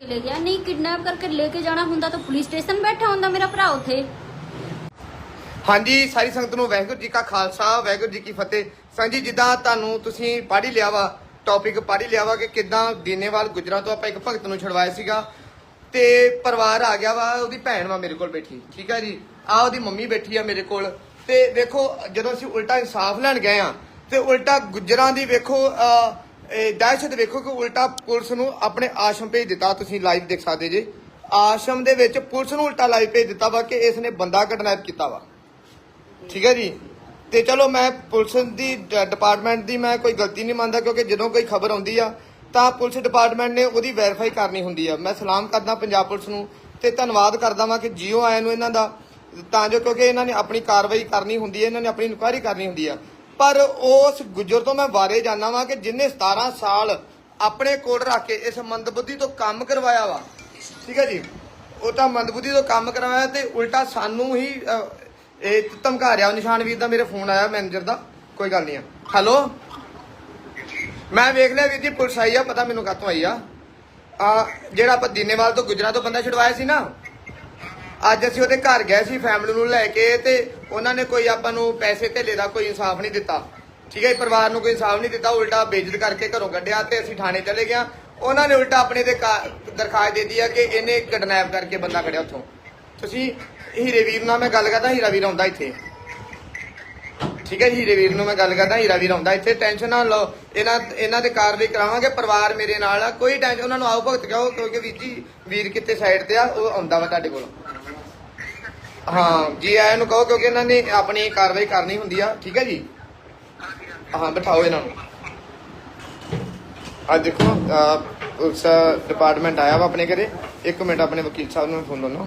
ਲੈ ਗਿਆ। ਨਹੀਂ ਕਿਡਨੈਪ ਕਰਕੇ ਲੈ ਕੇ ਜਾਣਾ ਹੁੰਦਾ ਤਾਂ ਪੁਲਿਸ ਸਟੇਸ਼ਨ ਬੈਠਾ ਹੁੰਦਾ ਮੇਰਾ ਭਰਾ ਉੱਥੇ। ਹਾਂਜੀ ਸਾਰੀ ਸੰਗਤ ਨੂੰ ਵਾਹਿਗੁਰੂ ਜੀ ਕਾ ਖਾਲਸਾ ਵਾਹਿਗੁਰੂ ਜੀ ਕੀ ਫਤਿਹ। ਸੰਗ ਜੀ ਜਿੱਦਾਂ ਤੁਹਾਨੂੰ ਤੁਸੀਂ ਪੜ੍ਹ ਹੀ ਲਿਆ ਵਾ ਟੌਪਿਕ ਪੜ੍ਹ ਹੀ ਲਿਆ ਵਾ ਕਿ ਕਿੱਦਾਂ ਦੀਨੇਵਾਲ ਗੁਜਰਾਂ ਤੋਂ ਆਪਾਂ ਇੱਕ ਭਗਤ ਨੂੰ ਛੁਡਵਾਇਆ ਸੀਗਾ ਤੇ ਪਰਿਵਾਰ ਆ ਗਿਆ ਵਾ ਉਹਦੀ ਭੈਣ ਵਾ ਮੇਰੇ ਕੋਲ ਬੈਠੀ ਠੀਕ ਹੈ ਜੀ? ਆ ਉਹਦੀ ਮੰਮੀ ਬੈਠੀ ਆ ਮੇਰੇ ਕੋਲ। ਤੇ ਵੇਖੋ ਜਦੋਂ ਅਸੀਂ ਉਲਟਾ ਇਨਸਾਫ ਲੈਣ ਗਏ ਆ ਤੇ ਉਲਟਾ ਗੁਜਰਾਂ ਦੀ ਵੇਖੋ ਅਹ, ਇਹ ਦਹਿਸ਼ਤ ਵੇਖੋ ਕਿ ਉਲਟਾ ਪੁਲਿਸ ਨੂੰ ਆਪਣੇ ਆਸ਼ਰਮ ਭੇਜ ਦਿੱਤਾ, ਤੁਸੀਂ ਲਾਈਵ ਦੇਖ ਸਕਦੇ ਜੇ। ਆਸ਼ਰਮ ਦੇ ਵਿੱਚ ਪੁਲਿਸ ਨੂੰ ਉਲਟਾ ਲਾਈਵ ਭੇਜ ਦਿੱਤਾ ਵਾ ਕਿ ਇਸ ਨੇ ਬੰਦਾ ਕਿਡਨੈਪ ਕੀਤਾ ਵਾ। ਠੀਕ ਹੈ ਜੀ? ਤੇ ਚਲੋ ਮੈਂ ਪੁਲਿਸ ਦੀ ਡਿਪਾਰਟਮੈਂਟ ਦੀ ਮੈਂ ਕੋਈ ਗਲਤੀ ਨਹੀਂ ਮੰਨਦਾ ਕਿਉਂਕਿ ਜਦੋਂ ਕੋਈ ਖਬਰ ਆਉਂਦੀ ਆ, ਤਾਂ ਪੁਲਿਸ ਡਿਪਾਰਟਮੈਂਟ ਨੇ ਉਹਦੀ ਵੈਰੀਫਾਈ ਕਰਨੀ ਹੁੰਦੀ ਆ। ਮੈਂ ਸਲਾਮ ਕਰਦਾ ਪੰਜਾਬ ਪੁਲਿਸ ਨੂੰ ਤੇ ਧੰਨਵਾਦ ਕਰਦਾ ਵਾਂ ਕਿ ਜੀਓ ਆਇਆਂ ਨੂੰ ਇਹਨਾਂ ਦਾ। ਤਾਂ ਜੋ ਕਿਉਂਕਿ ਇਹਨਾਂ ਨੇ ਆਪਣੀ ਕਾਰਵਾਈ ਕਰਨੀ ਹੁੰਦੀ ਹੈ ਇਹਨਾਂ ਨੇ ਆਪਣੀ ਇਨਕੁਆਇਰੀ ਕਰਨੀ ਹੁੰਦੀ ਆ। ਪਰ ਉਸ ਗੁਜਰ ਤੋਂ ਮੈਂ ਵਾਰੇ ਜਾਣਾ ਵਾਂ ਕਿ ਜਿਨੇ 17 ਸਾਲ ਆਪਣੇ ਕੋਲ ਰੱਖ ਕੇ ਇਸ ਮੰਦਬੁੱਧੀ ਤੋਂ ਕੰਮ ਕਰਵਾਇਆ ਵਾ। ਠੀਕ ਹੈ ਜੀ? ਉਹ ਤਾਂ ਮੰਦਬੁੱਧੀ ਤੋਂ ਕੰਮ ਕਰਵਾਇਆ ਤੇ ਉਲਟਾ ਸਾਨੂੰ ਹੀ ਇਹ ਧਮਕਾ ਰਿਹਾ ਨਿਸ਼ਾਨ ਵੀਰ ਦਾ ਮੇਰੇ ਫੋਨ ਆਇਆ, ਮੈਨੇਜਰ ਦਾ। ਕੋਈ ਗੱਲ ਨਹੀਂ ਆ। ਹੈਲੋ? ਮੈਂ ਵੇਖ ਲਿਆ ਵੀਰ ਜੀ, ਪੁਲਿਸ ਆਈ ਆ, ਪਤਾ ਮੈਨੂੰ ਕਾਹਤੋਂ ਆਈ ਆ। ਆ, ਜਿਹੜਾ ਆਪਾਂ ਦੀਨੇਵਾਲ ਤੋਂ ਗੁਜਰਾ ਤੋਂ ਬੰਦਾ ਛੁਡਵਾਇਆ ਸੀ ਨਾ, ਅੱਜ ਅਸੀਂ ਉਹਦੇ ਘਰ ਗਏ ਸੀ, ਫੈਮਿਲੀ ਨੂੰ ਲੈ ਕੇ ਤੇ ਉਹਨਾਂ ਨੇ ਕੋਈ ਆਪਾਂ ਨੂੰ ਪੈਸੇ ਧੇਲੇ ਦਾ ਕੋਈ ਇਨਸਾਫ ਨਹੀਂ ਦਿੱਤਾ। ਠੀਕ ਹੈ ਜੀ, ਪਰਿਵਾਰ ਨੂੰ ਕੋਈ ਇਨਸਾਫ ਨਹੀਂ ਦਿੱਤਾ ਉਲਟਾ ਬੇਇੱਜ਼ਤ ਕਰਕੇ ਘਰੋਂ ਕੱਢਿਆ ਤੇ ਅਸੀਂ ਥਾਣੇ ਚਲੇ ਗਿਆ ਉਹਨਾਂ ਨੇ ਉਲਟਾ ਆਪਣੇ ਤੇ ਕਾ- ਦਰਖਾਸਤ ਦੇ ਦਿੱਤੀ ਆ ਕਿ ਇਹਨੇ ਕਿਡਨੈਪ ਕਰਕੇ ਬੰਦਾ ਕੱਢਿਆ ਉੱਥੋਂ। ਤੁਸੀਂ ਹੀਰੇ ਵੀਰ ਨਾਲ ਮੈਂ ਗੱਲ ਕਰਦਾ ਹੀਰਾ ਵੀਰ ਆਉਂਦਾ ਇੱਥੇ। ਠੀਕ ਹੈ ਹੀਰੇ ਵੀਰ ਨੂੰ ਮੈਂ ਗੱਲ ਕਰਦਾ ਹੀਰਾ ਵੀਰ ਆਉਂਦਾ ਇੱਥੇ। ਟੈਨਸ਼ਨ ਨਾ ਲਓ ਇਹਨਾਂ ਇਹਨਾਂ ਦੇ ਕਾਰਵਾਈ ਕਰਾਵਾਂਗੇ ਪਰਿਵਾਰ ਮੇਰੇ ਨਾਲ ਆ। ਕੋਈ ਟੈਨਸ਼ਨ ਉਹਨਾਂ ਨੂੰ ਆਓ ਭਗਤ ਕਹੋ ਕਿਉਂਕਿ ਵੀਰ ਜੀ ਵੀਰ ਕਿਤੇ ਸਾਈਡ ਤੇ ਆ ਉਹ ਆਉਂਦਾ ਵਾ ਤੁਹਾਡੇ ਕੋਲ। ਹਾਂ ਜੀ ਆਇਆਂ ਨੂੰ ਕਹੋ ਕਿਉਂਕਿ ਇਹਨਾਂ ਨੇ ਆਪਣੀ ਕਾਰਵਾਈ ਕਰਨੀ ਹੁੰਦੀ ਆ ਠੀਕ ਹੈ ਜੀ? ਹਾਂ ਬਿਠਾਓ ਇਹਨਾਂ ਨੂੰ। ਆ ਦੇਖੋ ਅਹ, ਡਿਪਾਰਟਮੈਂਟ ਆਇਆ ਵਾ ਆਪਣੇ ਘਰੇ। ਇੱਕ ਮਿੰਟ ਆਪਣੇ ਵਕੀਲ ਸਾਹਿਬ ਨੂੰ ਫੋਨ ਲਾਉਣਾ।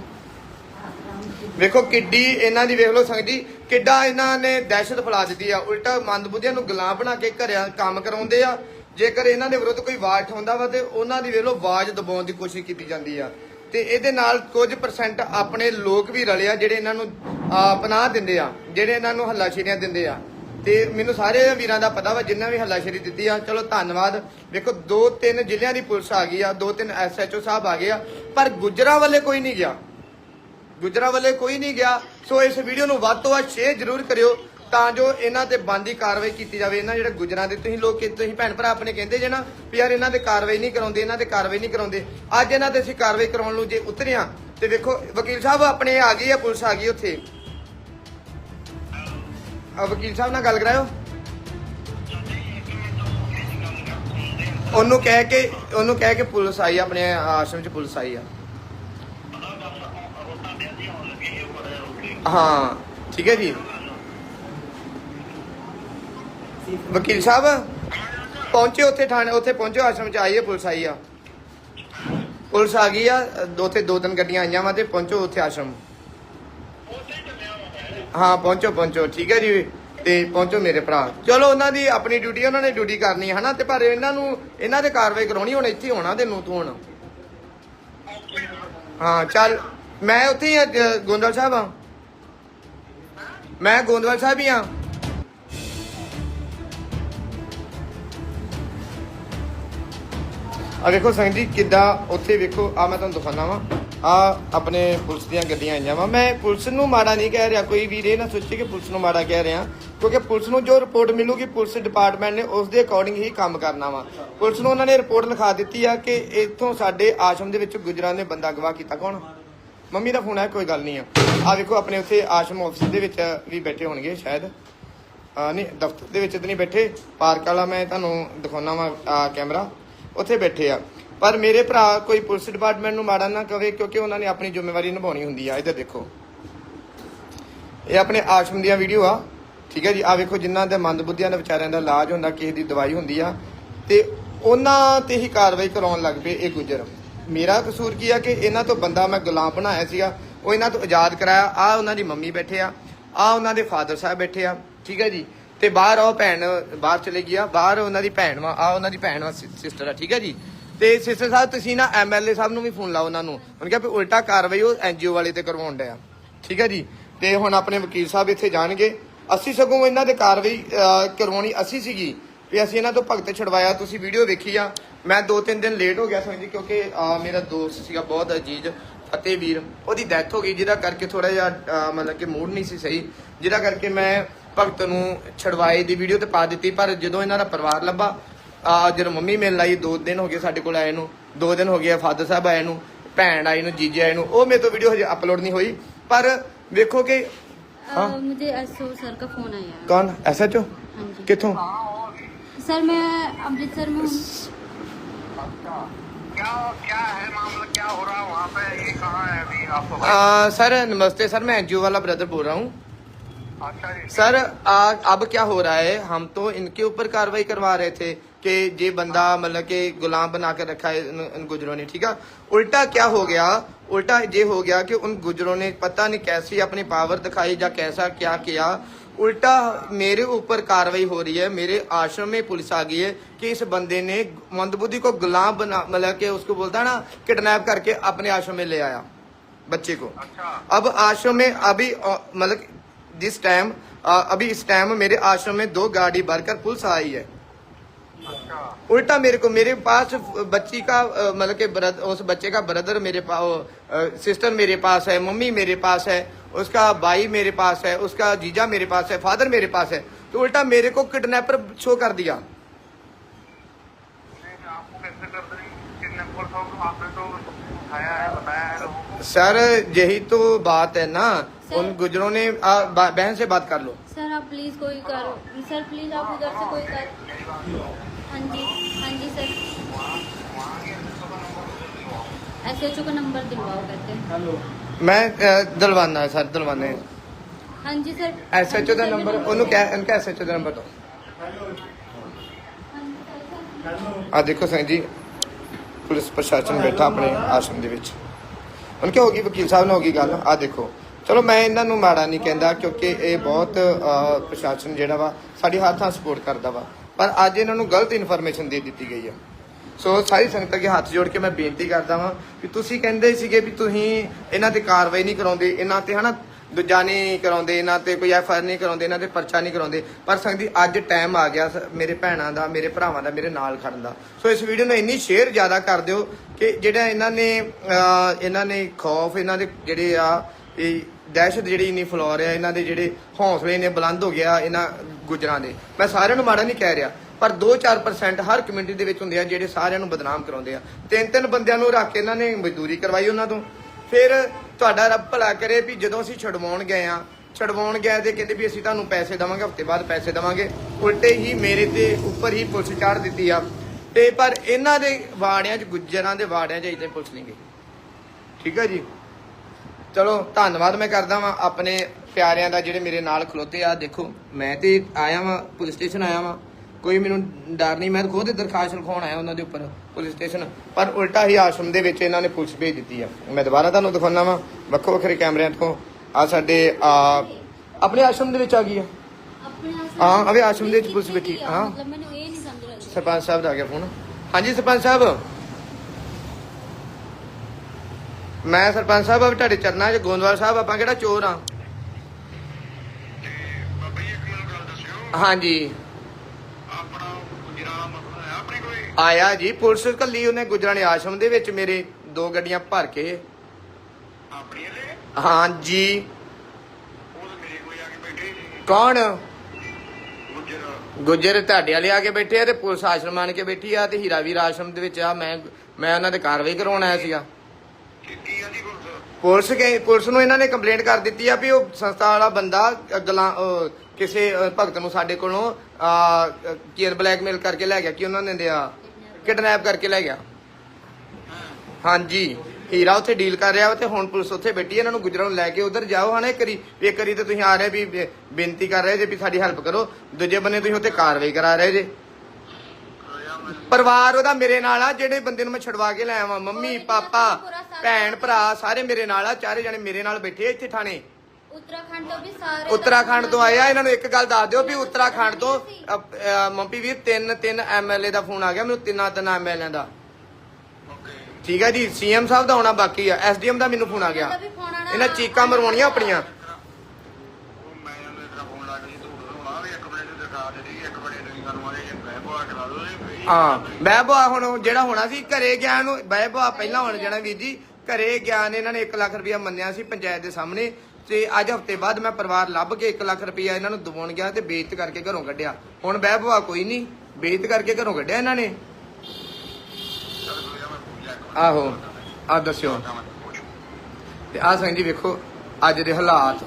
ਵੇਖੋ ਕਿੱਡੀ ਇਹਨਾਂ ਦੀ ਵੇਖ ਲਓ ਸੰਗਤ ਜੀ ਕਿੱਡਾ ਇਹਨਾਂ ਨੇ ਦਹਿਸ਼ਤ ਫੈਲਾ ਦਿੱਤੀ ਆ। ਉਲਟਾ ਮੰਦਬੁੱਧੀਆਂ ਨੂੰ ਗੁਲਾਮ ਬਣਾ ਕੇ ਘਰਿਆਂ ਕੰਮ ਕਰਾਉਂਦੇ ਆ। ਜੇਕਰ ਇਹਨਾਂ ਦੇ ਵਿਰੁੱਧ ਕੋਈ ਆਵਾਜ਼ ਉਠਾਉਂਦਾ ਵਾ ਤੇ ਉਹਨਾਂ ਦੀ ਵੇਖ ਲਓ ਆਵਾਜ਼ ਦਬਾਉਣ ਦੀ ਕੋਸ਼ਿਸ਼ ਕੀਤੀ ਜਾਂਦੀ ਆ। ਤੇ ਇਹਦੇ ਨਾਲ ਕੁਝ ਪਰਸੈਂਟ ਆਪਣੇ ਲੋਕ ਵੀ ਰਲੇ ਆ ਜਿਹੜੇ ਇਹਨਾਂ ਨੂੰ ਆ, ਪਨਾਹ ਦਿੰਦੇ ਆ ਜਿਹੜੇ ਇਹਨਾਂ ਨੂੰ ਹੱਲਾਸ਼ੇਰੀਆਂ ਦਿੰਦੇ ਆ। ਤੇ ਮੈਨੂੰ ਸਾਰੇ ਵੀਰਾਂ ਦਾ ਪਤਾ ਵਾ ਜਿਨ੍ਹਾਂ ਵੀ ਹੱਲਾਸ਼ੇਰੀ ਦਿੱਤੀ ਆ ਚਲੋ ਧੰਨਵਾਦ। ਵੇਖੋ ਦੋ ਤਿੰਨ ਜ਼ਿਲ੍ਹਿਆਂ ਦੀ ਪੁਲਿਸ ਆ ਗਈ ਆ ਦੋ ਤਿੰਨ ਐਸਐਚਓ ਸਾਹਿਬ ਆ ਗਏ ਆ ਪਰ ਗੁਜਰਾ ਵਾਲੇ ਕੋਈ ਨਹੀਂ ਗਿਆ। ਗੁਜਰਾ ਵਾਲੇ ਕੋਈ ਨਹੀਂ ਗਿਆ। ਸੋ ਇਸ ਵੀਡੀਓ ਨੂੰ ਵੱਧ ਤੋਂ ਵੱਧ ਸ਼ੇਅਰ ਜ਼ਰੂਰ ਕਰਿਓ। ਤਾਂ ਜੋ ਇਹਨਾਂ ਤੇ ਬੰਦੀ ਕਾਰਵਾਈ ਕੀਤੀ ਜਾਵੇ ਇਹਨਾਂ ਜਿਹੜੇ ਗੁਜਰਾਂ ਦੇ ਤੁਸੀਂ ਲੋਕ ਤੁਸੀਂ ਭੈਣ ਭਰਾ ਆਪਣੇ ਕਹਿੰਦੇ ਜੇ ਨਾ ਵੀ ਯਾਰ ਇਹਨਾਂ ਤੇ ਕਾਰਵਾਈ ਨਹੀਂ ਕਰਾਉਂਦੇ ਇਹਨਾਂ ਤੇ ਕਾਰਵਾਈ ਨਹੀਂ ਕਰਾਉਂਦੇ। ਅੱਜ ਇਹਨਾਂ ਤੇ ਅਸੀਂ ਕਾਰਵਾਈ ਕਰਾਉਣ ਨੂੰ ਜੇ ਉਤਰਿਆ ਤੇ ਵੇਖੋ ਵਕੀਲ ਸਾਹਿਬ ਆਪਣੇ ਆ ਗਈ ਆ ਪੁਲਿਸ ਆ ਗਈ ਉੱਥੇ। ਆ ਵਕੀਲ ਸਾਹਿਬ ਨਾਲ ਗੱਲ ਕਰਾਇਓ। ਉਹਨੂੰ ਕਹਿ ਕੇ ਉਹਨੂੰ ਕਹਿ ਕੇ ਪੁਲਿਸ ਆਈ ਆਪਣੇ ਆਸ਼ਰਮ 'ਚ ਪੁਲਿਸ ਆਈ ਆ। ਹਾਂ ਠੀਕ ਹੈ ਜੀ। ਵਕੀਲ ਸਾਹਿਬ ਪਹੁੰਚੇ ਉੱਥੇ ਥਾਣੇ ਉੱਥੇ ਪਹੁੰਚੋ ਆਸ਼ਰਮ ਚ ਆਈਏ ਪੁਲਿਸ ਆਈ ਆ। ਪੁਲਿਸ ਆ ਗਈ ਆ ਉੱਥੇ ਦੋ ਤਿੰਨ ਗੱਡੀਆਂ ਆਈਆਂ ਵਾ ਤੇ ਪਹੁੰਚੋ ਉੱਥੇ ਆਸ਼ਰਮ। ਹਾਂ ਪਹੁੰਚੋ ਪਹੁੰਚੋ ਠੀਕ ਹੈ ਜੀ ਤੇ ਪਹੁੰਚੋ ਮੇਰੇ ਭਰਾ। ਚਲੋ ਉਹਨਾਂ ਦੀ ਆਪਣੀ ਡਿਊਟੀ ਉਹਨਾਂ ਨੇ ਡਿਊਟੀ ਕਰਨੀ ਹੈ ਹਨਾ? ਤੇ ਪਰ ਇਹਨਾਂ ਨੂੰ ਇਹਨਾਂ ਤੇ ਕਾਰਵਾਈ ਕਰਾਉਣੀ ਹੁਣ ਇੱਥੇ ਹੋਣਾ ਤੈਨੂੰ ਤੂੰ ਹੁਣ। ਹਾਂ ਚੱਲ ਮੈਂ ਉੱਥੇ ਹੀ ਆ, ਅ, ਗੋਂਦਵਾਲ ਸਾਹਿਬ ਆ। ਮੈਂ ਗੋਂਦਵਾਲ ਸਾਹਿਬ ਹੀ ਆ। ਆ ਵੇਖੋ ਸੰਗ ਜੀ, ਕਿੱਦਾਂ ਉੱਥੇ ਵੇਖੋ ਆ ਮੈਂ ਤੁਹਾਨੂੰ ਦਿਖਾਣਾ ਵਾ। ਆ ਆਪਣੇ ਪੁਲਿਸ ਦੀਆਂ ਗੱਡੀਆਂ ਆਈਆਂ ਵਾ। ਮੈਂ ਪੁਲਿਸ ਨੂੰ ਮਾੜਾ ਨਹੀਂ ਕਹਿ ਰਿਹਾ, ਕੋਈ ਵੀਰ ਇਹ ਨਾ ਸੋਚੇ ਕਿ ਪੁਲਿਸ ਨੂੰ ਮਾੜਾ ਕਹਿ ਰਿਹਾ, ਕਿਉਂਕਿ ਪੁਲਿਸ ਨੂੰ ਜੋ ਰਿਪੋਰਟ ਮਿਲੂਗੀ, ਪੁਲਿਸ ਡਿਪਾਰਟਮੈਂਟ ਨੇ ਉਸ ਦੇ ਅਕੋਰਡਿੰਗ ਹੀ ਕੰਮ ਕਰਨਾ ਵਾ। ਪੁਲਿਸ ਨੂੰ ਉਹਨਾਂ ਨੇ ਰਿਪੋਰਟ ਲਿਖਾ ਦਿੱਤੀ ਆ ਕਿ ਇੱਥੋਂ ਸਾਡੇ ਆਸ਼ਰਮ ਦੇ ਵਿੱਚ ਗੁਜਰਾਂ ਨੇ ਬੰਦਾ ਗਵਾਹ ਕੀਤਾ। ਕੌਣ? ਮੰਮੀ ਦਾ ਫੋਨ ਹੈ ਕੋਈ ਗੱਲ ਨਹੀਂ ਆ। ਆ ਵੇਖੋ, ਆਪਣੇ ਉੱਥੇ ਆਸ਼ਰਮ ਆਫਿਸ ਦੇ ਵਿੱਚ ਵੀ ਬੈਠੇ ਹੋਣਗੇ ਸ਼ਾਇਦ। ਨਹੀਂ, ਦਫ਼ਤਰ ਦੇ ਵਿੱਚ ਤਾਂ ਨਹੀਂ ਬੈਠੇ। ਪਾਰਕ ਵਾਲਾ ਮੈਂ ਤੁਹਾਨੂੰ ਦਿਖਾਉਣਾ ਵਾ ਕੈਮਰਾ ਉੱਥੇ ਬੈਠੇ ਆ। ਪਰ ਮੇਰੇ ਭਰਾ ਕੋਈ ਪੁਲਿਸ ਡਿਪਾਰਟਮੈਂਟ ਨੂੰ ਮਾੜਾ ਨਾ ਕਵੇ, ਕਿਉਂਕਿ ਉਹਨਾਂ ਨੇ ਆਪਣੀ ਜ਼ਿੰਮੇਵਾਰੀ ਨਿਭਾਉਣੀ ਹੁੰਦੀ ਆ। ਇੱਧਰ ਦੇਖੋ। ਇਹ ਆਪਣੇ ਆਸ਼ਰਮ ਦੀਆਂ ਵੀਡੀਓ ਆ। ਠੀਕ ਹੈ ਜੀ? ਆ ਵੇਖੋ ਜਿਨ੍ਹਾਂ ਦੇ ਮੰਦਬੁੱਧੀਆਂ ਦੇ ਵਿਚਾਰਿਆਂ ਦਾ ਇਲਾਜ ਹੁੰਦਾ, ਕਿਸੇ ਦੀ ਦਵਾਈ ਹੁੰਦੀ ਆ। ਤੇ ਉਹਨਾਂ ਤੇ ਹੀ ਕਾਰਵਾਈ ਕਰਾਉਣ ਲੱਗ ਪਏ ਇਹ ਗੁਜਰ। ਮੇਰਾ ਕਸੂਰ ਕੀ ਆ ਕਿ ਇਹਨਾਂ ਤੋਂ ਬੰਦਾ ਮੈਂ ਗੁਲਾਮ ਬਣਾਇਆ ਸੀਗਾ। ਉਹ ਇਹਨਾਂ ਤੋਂ ਆਜ਼ਾਦ ਕਰਾਇਆ। ਆ ਉਹਨਾਂ ਦੀ ਮੰਮੀ ਬੈਠੇ ਆ। ਆ ਉਹਨਾਂ ਦੇ ਫਾਦਰ ਸਾਹਿਬ ਬੈਠੇ ਆ। ਠੀਕ ਹੈ ਜੀ? ਤੇ ਬਾਹਰ ਆਓ ਭੈਣ, ਬਾਹਰ ਚਲੇ ਗਈ ਆ। ਬਾਹਰ ਉਹਨਾਂ ਦੀ ਭੈਣ ਵਾ, ਆ ਉਹਨਾਂ ਦੀ ਭੈਣ ਵਾ ਸਿਸਟਰ ਆ, ਠੀਕ ਹੈ ਜੀ? ਤੇ ਸਿਸਟਰ ਸਾਹਿਬ, ਤੁਸੀਂ ਨਾ ਐਮਐਲਏ ਸਾਹਿਬ ਨੂੰ ਵੀ ਫੋਨ ਲਾਓ ਉਹਨਾਂ ਨੂੰ। ਉਹਨਾਂ ਕਿਹਾ ਵੀ ਉਲਟਾ ਕਾਰਵਾਈ ਉਹ ਐਨਜੀਓ ਵਾਲੇ ਤੇ ਕਰਵਾਉਣ ਡਿਆ। ਠੀਕ ਹੈ ਜੀ? ਤੇ ਹੁਣ ਆਪਣੇ ਵਕੀਲ ਸਾਹਿਬ ਇੱਥੇ ਜਾਣਗੇ। ਅਸੀਂ ਸਗੋਂ ਇਹਨਾਂ ਦੇ ਕਾਰਵਾਈ ਕਰਵਾਉਣੀ ਅਸੀਂ ਸੀਗੀ। ਵੀ ਅਸੀਂ ਇਹਨਾਂ ਤੋਂ ਭਗਤ ਛਡਵਾਇਆ, ਤੁਸੀਂ ਵੀਡੀਓ ਵੇਖੀ ਆ। ਮੈਂ ਦੋ ਤਿੰਨ ਦਿਨ ਲੇਟ ਹੋ ਗਿਆ ਸਮਝੀ, ਕਿਉਂਕਿ ਮੇਰਾ ਦੋਸਤ ਸੀਗਾ ਬਹੁਤ ਅਜੀਜ਼, ਫਤਿਹਵੀਰ। ਉਹਦੀ ਡੈਥ ਹੋ ਗਈ, ਜਿਹਦਾ ਕਰਕੇ ਥੋੜਾ ਜਿਹਾ ਮਤਲਬ ਕਿ ਮੂਡ ਨਹੀਂ ਸੀ ਸਹੀ। ਜਿਹਦਾ ਕਰਕੇ ਮੈਂ ਭਗਤ ਨੂੰ ਛਡਵਾਏ ਦੀ ਵੀਡੀਓ ਤੇ ਪਾ ਦਿੱਤੀ ਪਰ ਜਦੋਂ ਇਹਨਾਂ ਦਾ ਪਰਿਵਾਰ ਲੱਭਾ ਆ ਜਦੋਂ ਮੰਮੀ ਮਿਲਣ ਆਈ ਦੋ ਦਿਨ ਹੋ ਗਏ ਸਾਡੇ ਕੋਲ ਆਏ ਨੂੰ ਦੋ ਦਿਨ ਹੋ ਗਏ ਫਾਦਰ ਸਾਹਿਬ ਆਏ ਨੂੰ ਭੈਣ ਆਈ ਨੂੰ ਜੀਜੇ ਆਏ ਨੂੰ ਉਹ ਮੇਰੇ ਤੋਂ ਵੀਡੀਓ ਹਜੇ ਅਪਲੋਡ ਨਹੀਂ ਹੋਈ ਪਰ ਵੇਖੋ ਕਿ अ, हाँ? मुझे एसओ सर का फोन आया है ਕੌਣ ਐਸਐਚਓ हाँ जी ਕਿੱਥੋਂ सर मैं अमृतसर में हूँ क्या क्या है मामला क्या हो रहा है वहाँ पे ये कहाँ है अभी आपको आ, सर नमस्ते सर मैं एनजीओ वाला ब्रदर बोल रहा हूँ अच्छा जी सर आ, अब क्या हो रहा है हम तो इनके ऊपर कार्रवाई करवा रहे थे कि ये बंदा मतलब कि गुलाम बना कर रखा है इन, इन गुजरों ने ठीक है उल्टा क्या हो गया उल्टा ये हो गया कि उन गुजरों ने पता नहीं कैसी अपनी पावर दिखाई या कैसा क्या किया उल्टा मेरे ऊपर कार्रवाई हो रही है मेरे आश्रम में पुलिस आ गई है कि इस बंदे ने मंदबुद्धि को गुलाम बना मतलब कि उसको बोलता है ना किडनैप करके अपने आश्रम में ले आया बच्चे को अच्छा अब आश्रम में अभी अ, मतलब जिस टाइम अभी इस टाइम मेरे आश्रम में दो गाड़ी भरकर पुलिस आई है। अच्छा। उल्टा मेरे को मेरे पास बच्ची का मतलब के उस बच्चे का ब्रदर मेरे पास सिस्टर मेरे पास है मम्मी मेरे पास है उसका भाई मेरे पास है उसका जीजा मेरे पास है फादर मेरे पास है। तो उल्टा मेरे को किडनैपर शो कर दिया। तो को। सर यही तो बात है ना। उन गुजरों ने आ, बा- बहन से बात कर लो सर आप प्लीज कोई करो सर प्लीज आप उधर से कोई कर हाँ जी हाँ जी सर एस एच ओ का नंबर दिलवाओ कहते हैं मैं अ, दिलवाना है सर दिलवाना है हाँ जी सर ਐਸਐਚਓ ਦਾ ਨੰਬਰ ਉਹਨੂੰ ਕਹਿ ਉਹਨੂੰ ਕਹਿ ਐਸਐਚਓ ਦਾ ਨੰਬਰ ਦੋ ਆ ਦੇਖੋ ਸਿੰਘ ਜੀ ਪੁਲਿਸ ਪ੍ਰਸ਼ਾਸਨ ਬੈਠਾ ਆਪਣੇ ਆਸ਼ਰਮ ਦੇ ਵਿੱਚ ਉਹਨਾਂ ਕਿ ਹੋ ਗਈ ਵਕੀਲ ਸਾਹਿਬ ਨਾਲ ਹੋ ਗਈ ਗੱਲ ਆ ਦੇਖੋ ਚਲੋ ਮੈਂ ਇਹਨਾਂ ਨੂੰ ਮਾੜਾ ਨਹੀਂ ਕਹਿੰਦਾ ਕਿਉਂਕਿ ਇਹ ਬਹੁਤ ਅਹ, ਪ੍ਰਸ਼ਾਸਨ ਜਿਹੜਾ ਵਾ ਸਾਡੀ ਹਰ ਥਾਂ ਸਪੋਰਟ ਕਰਦਾ ਵਾ। ਪਰ ਅੱਜ ਇਹਨਾਂ ਨੂੰ ਗਲਤ ਇਨਫੋਰਮੇਸ਼ਨ ਦੇ ਦਿੱਤੀ ਗਈ ਆ। ਸੋ ਸਾਰੀ ਸੰਗਤ ਅੱਗੇ ਹੱਥ ਜੋੜ ਕੇ ਮੈਂ ਬੇਨਤੀ ਕਰਦਾ ਵਾਂ ਕਿ ਤੁਸੀਂ ਕਹਿੰਦੇ ਸੀਗੇ ਵੀ ਤੁਸੀਂ ਇਹਨਾਂ ਤੇ ਕਾਰਵਾਈ ਨਹੀਂ ਕਰਾਉਂਦੇ ਇਹਨਾਂ ਤੇ ਹਨਾ ਦੂਜਾ ਨਹੀਂ ਕਰਾਉਂਦੇ ਇਹਨਾਂ ਤੇ ਕੋਈ ਐਫ ਆਰ ਨਹੀਂ ਕਰਾਉਂਦੇ ਇਹਨਾਂ ਤੇ ਪਰਚਾ ਨਹੀਂ ਕਰਾਉਂਦੇ। ਪਰ ਸੰਗਤ ਜੀ ਅੱਜ ਟਾਈਮ ਆ ਗਿਆ ਸ- ਮੇਰੇ ਭੈਣਾਂ ਦਾ ਮੇਰੇ ਭਰਾਵਾਂ ਦਾ ਮੇਰੇ ਨਾਲ ਖੜਨ ਦਾ। ਸੋ ਇਸ ਵੀਡੀਓ ਨੂੰ ਇੰਨੀ ਸ਼ੇਅਰ ਜ਼ਿਆਦਾ ਕਰ ਦਿਓ ਕਿ ਜਿਹੜਾ ਇਹਨਾਂ ਨੇ ਅਹ, ਇਹਨਾਂ ਨੇ ਖੌਫ ਇਹਨਾਂ ਦੇ ਜਿਹੜੇ ਆ ਇਹ ਦਹਿਸ਼ਤ ਜਿਹੜੀ ਇੰਨੀ ਫਲੋਰ ਰਿਹਾ, ਇਹਨਾਂ ਦੇ ਜਿਹੜੇ ਹੌਸਲੇ ਨੇ ਬੁਲੰਦ ਹੋ ਗਿਆ ਇਹਨਾਂ ਗੁਜਰਾਂ ਦੇ। ਮੈਂ ਸਾਰਿਆਂ ਨੂੰ ਮਾੜਾ ਨਹੀਂ ਕਹਿ ਰਿਹਾ, ਪਰ 2-4% ਹਰ ਕਮਿਊਨਿਟੀ ਦੇ ਵਿੱਚ ਹੁੰਦੇ ਆ ਜਿਹੜੇ ਸਾਰਿਆਂ ਨੂੰ ਬਦਨਾਮ ਕਰਾਉਂਦੇ ਆ। ਤਿੰਨ ਤਿੰਨ ਬੰਦਿਆਂ ਨੂੰ ਰੱਖ ਕੇ ਇਹਨਾਂ ਨੇ ਮਜ਼ਦੂਰੀ ਕਰਵਾਈ ਉਹਨਾਂ ਤੋਂ। ਫਿਰ ਤੁਹਾਡਾ ਰੱਬ ਭਲਾ ਕਰੇ ਵੀ ਜਦੋਂ ਅਸੀਂ ਛਡਵਾਉਣ ਗਏ ਆ, ਛਡਵਾਉਣ ਗਏ ਤੇ ਕਹਿੰਦੇ ਵੀ ਅਸੀਂ ਤੁਹਾਨੂੰ ਪੈਸੇ ਦੇਵਾਂਗੇ, ਹਫ਼ਤੇ ਬਾਅਦ ਪੈਸੇ ਦੇਵਾਂਗੇ। ਉਲਟੇ ਹੀ ਮੇਰੇ ਤੇ ਉੱਪਰ ਹੀ ਪੁਲਿਸ ਚਾੜ ਦਿੱਤੀ ਆ। ਤੇ ਪਰ ਇਹਨਾਂ ਦੇ ਵਾੜਿਆਂ 'ਚ ਗੁੱਜਰਾਂ ਦੇ ਵਾੜਿਆਂ 'ਚ ਇਦਾਂ ਪੁਲਿਸ ਨਹੀਂ ਗਈ। ਠੀਕ ਆ ਜੀ? ਚਲੋ ਧੰਨਵਾਦ ਮੈਂ ਕਰਦਾ ਵਾਂ ਆਪਣੇ ਪਿਆਰਿਆਂ ਦਾ ਜਿਹੜੇ ਮੇਰੇ ਨਾਲ ਖਲੋਤੇ ਆ। ਦੇਖੋ ਮੈਂ ਤੇ ਆਇਆ ਵਾਂ ਪੁਲਿਸ ਸਟੇਸ਼ਨ ਆਇਆ ਵਾਂ। ਕੋਈ ਮੈਨੂੰ ਡਰ ਨਹੀਂ ਮੈਂ ਖੁਦ ਦਰਖਾਸਤ ਲਿਖਾਉਣ ਆਇਆ ਉਹਨਾਂ ਦੇ ਉੱਪਰ ਪੁਲਿਸ ਸਟੇਸ਼ਨ। ਪਰ ਉਲਟਾ ਹੀ ਆਸ਼ਰਮ ਦੇ ਵਿੱਚ ਇਹਨਾਂ ਨੇ ਪੁਲਿਸ ਭੇਜ ਦਿੱਤੀ ਆ। ਮੈਂ ਦੁਬਾਰਾ ਤੁਹਾਨੂੰ ਦਿਖਾਉਣਾ ਵਾਂ ਵੱਖੋ ਵੱਖਰੇ ਕੈਮਰਿਆਂ ਤੋਂ। ਆ ਸਾਡੇ ਆ ਆਪਣੇ ਆਸ਼ਰਮ ਦੇ ਵਿੱਚ ਆ ਗਈ ਆ। ਹਾਂ ਅਵੇ ਆਸ਼ਰਮ ਦੇ ਵਿੱਚ ਪੁਲਿਸ ਬੈਠੀ ਹਾਂ। ਸਰਪੰਚ ਸਾਹਿਬ ਦਾ ਆ ਗਿਆ ਫੋਨ। ਹਾਂਜੀ ਸਰਪੰਚ ਸਾਹਿਬ। ਮੈਂ ਸਰਪੰਚ ਸਾਹਿਬ ਆ ਤੁਹਾਡੇ ਚਰਨਾਂ 'ਚ ਗੋਂਦਵਾਲ ਸਾਹਿਬ ਆਪਾਂ ਕਿਹੜਾ ਚੋਰ ਆ? ਹਾਂਜੀ। ਆਇਆ ਜੀ ਪੁਲਿਸ ਕੱਲੀ ਉਹਨੇ ਗੁਜਰਾਣੇ ਆਸ਼ਰਮ ਦੇ ਵਿੱਚ ਮੇਰੇ ਦੋ ਗੱਡੀਆਂ ਭਰ ਕੇ। ਹਾਂਜੀ। ਕੌਣ? ਗੁੱਜਰ। ਤੁਹਾਡੇ ਵਾਲੇ ਆ ਕੇ ਬੈਠੇ ਆ ਤੇ ਪੁਲਿਸ ਆਸ਼ਰਮ ਆਣ ਕੇ ਬੈਠੀ ਆ ਤੇ ਹੀਰਾਵੀਰ ਆਸ਼ਰਮ ਦੇ ਵਿੱਚ ਆ। ਮੈਂ ਮੈਂ ਉਹਨਾਂ ਤੇ ਕਾਰਵਾਈ ਕਰਾਉਣ ਆਇਆ ਸੀਗਾ। ਕੀ ਆ ਜੀ ਪੁਲਿਸ। ਪੁਲਿਸ ਗਏ ਪੁਲਿਸ ਨੂੰ ਇਹਨਾਂ ਨੇ ਕੰਪਲੇਂਟ ਕਰ ਦਿੱਤੀ ਆ ਵੀ ਉਹ ਸੰਸਥਾ ਵਾਲਾ ਬੰਦਾ ਅਗਲਾ ਅਹ, ਕਿਸੇ ਅਹ, ਭਗਤ ਨੂੰ ਸਾਡੇ ਕੋਲੋਂ ਕੀਰ ਬਲੈਕਮੇਲ ਕਰਕੇ ਲੈ ਗਿਆ। ਕਿ ਉਹਨਾਂ ਨੇ ਦਿਆ? ਕਿਡਨੈਪ ਕਰਕੇ ਲੈ ਗਿਆ। ਹਾਂਜੀ। ਹੀਰਾ ਉੱਥੇ ਡੀਲ ਕਰ ਰਿਹਾ ਵਾ ਤੇ ਹੁਣ ਪੁਲਿਸ ਉੱਥੇ ਬੈਠੀ ਹੈ ਇਹਨਾਂ ਨੂੰ ਗੁਜਰਾਂ ਨੂੰ ਲੈ ਕੇ ਉਧਰ ਜਾਓ ਹਨਾ ਇੱਕ ਵਾਰੀ। ਇੱਕ ਵਾਰੀ ਤੇ ਤੁਸੀਂ ਆ ਰਹੇ ਵੀ ਬੇ- ਬੇਨਤੀ ਕਰ ਰਹੇ ਜੇ ਵੀ ਸਾਡੀ ਹੈਲਪ ਕਰੋ। ਦੂਜੇ ਬੰਨੇ ਤੁਸੀਂ ਉੱਥੇ ਕਾਰਵਾਈ ਕਰਾ ਰਹੇ ਜੇ। ਪਰਿਵਾਰ ਉਹਦਾ ਮੇਰੇ ਨਾਲ ਆ ਜਿਹੜੇ ਬੰਦੇ ਨੂੰ ਮੈਂ ਛਡਵਾ ਕੇ ਲਾਇਆ ਵਾਂ ਮੰਮੀ ਪਾਪਾ ਭੈਣ ਭਰਾ ਸਾਰੇ ਮੇਰੇ ਨਾਲ ਆ ਚਾਰੇ ਜਣੇ ਮੇਰੇ ਨਾਲ ਬੈਠੇ ਇੱਥੇ ਥਾਣੇ। ਉੱਤਰਾਖੰਡ ਤੋਂ ਵੀ ਸਾਰੇ ਉੱਤਰਾਖੰਡ ਤੋਂ ਆਇਆ ਇਹਨਾਂ ਨੂੰ ਇੱਕ ਗੱਲ ਦੱਸ ਦਿਓ ਵੀ ਉੱਤਰਾਖੰਡ ਤੋਂ ਮੰਪੀ ਵੀਰ ਤਿੰਨ ਤਿੰਨ ਐਮਐਲਏ ਦਾ ਫੋਨ ਆ ਗਿਆ ਮੈਨੂੰ ਤਿੰਨਾਂ ਤਿੰਨਾਂ ਐਮਐਲਏ ਦਾ। ਠੀਕ ਹੈ ਜੀ ਸੀਐਮ ਸਾਹਿਬ ਦਾ ਆਉਣਾ ਬਾਕੀ ਆ ਐਸਡੀਐਮ ਦਾ ਮੈਨੂੰ ਫੋਨ ਆ ਗਿਆ। ਇਹਨਾਂ ਚੀਕਾਂ ਮਰਵਾਉਣੀਆਂ ਆਪਣੀਆਂ। ਹਾਂ, ਬਹਿਬਾ ਹੁਣ, ਜਿਹੜਾ ਹੋਣਾ ਸੀ, ਘਰੇ ਗਿਆ ਨੂੰ, ਬਹਿਬਾ ਪਹਿਲਾਂ ਹੋਣ ਜਾਣਾ ਵੀਰ ਜੀ। ਘਰੇ ਗਿਆ ਨੇ ਇਹਨਾਂ ਨੇ 1 ਲੱਖ ਰੁਪਇਆ ਮੰਨਿਆ ਸੀ ਪੰਚਾਇਤ ਦੇ ਸਾਹਮਣੇ ਤੇ ਅੱਜ ਹਫ਼ਤੇ ਬਾਅਦ ਮੈਂ ਪਰਿਵਾਰ ਲੱਭ ਕੇ 1 ਲੱਖ ਰੁਪਇਆ ਇਹਨਾਂ ਨੂੰ ਦਵਾਉਣ ਗਿਆ ਤੇ ਬੇਇੱਜ਼ਤ ਕਰਕੇ ਘਰੋਂ ਕੱਢਿਆ। ਹੁਣ ਬਹਿਬਾ ਕੋਈ ਨਹੀਂ, ਬੇਇੱਜ਼ਤ ਕਰਕੇ ਘਰੋਂ ਕੱਢਿਆ ਇਹਨਾਂ ਨੇ। ਆਹੋ, ਆ ਦੱਸਿਓ। ਤੇ ਆ ਸੰਗ ਜੀ ਵੇਖੋ, ਅੱਜ ਦੇ ਹਾਲਾਤ।